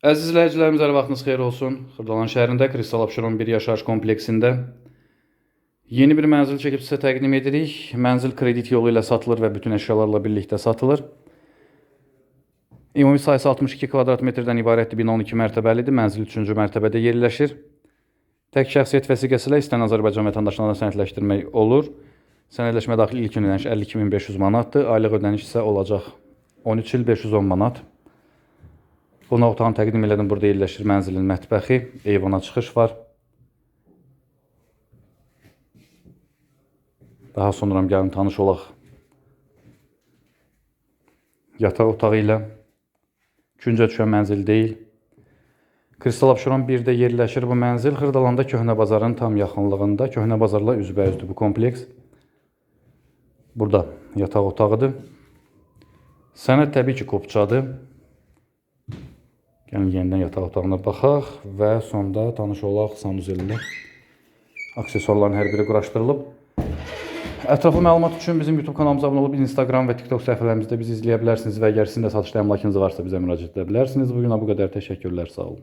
Əziz izləyicilərimiz, hər vaxtınız xeyir olsun. Xırdalan şəhərində Kristal Abşeron 1 yaşayış kompleksində yeni bir mənzil çəkib sizə təqdim edirik. Mənzil kredit yolu ilə satılır və bütün əşyalarla birlikdə satılır. Ümumi sayısı 62 kvadrat metrdən ibarətdir. Bina 12 mərtəbəlidir. Mənzil 3-cü mərtəbədə yerləşir. Tək şəxsiyyət vəsiqəsi ilə istənilən Azərbaycan vətəndaşlarına sənədləşdirmək olur. Sənədləşmə daxil ilkin ödəniş 52500 manatdır. Aylıq ödəniş isə olacaq 13 il 510 manat. Qonaq otağını təqdim elədim. Burada yerləşir mənzilin mətbəxi, eyvana çıxış var. Daha sonra gəlin tanış olaq. Yataq otağı ilə küncə düşən mənzil deyil. Kristal Abşeron 1-də yerləşir bu mənzil. Xırdalanda Köhnə bazarın tam yaxınlığında. Köhnə bazarla üzbəüzdür bu kompleks. Burada yataq otağıdır. Sənəd təbii ki, kopçadır. Gəlin yenidən yataq otağına baxaq və sonda tanış olaq sanuzelli aksesuarların hər biri quraşdırılıb. Ətraflı məlumat üçün bizim YouTube kanalımıza abunə olub Instagram və TikTok səhifələrimizdə bizi izləyə bilərsiniz və əgər sizin də satışda əmlakınız varsa bizə müraciət edə bilərsiniz. Bu günə bu qədər təşəkkürlər, sağ olun.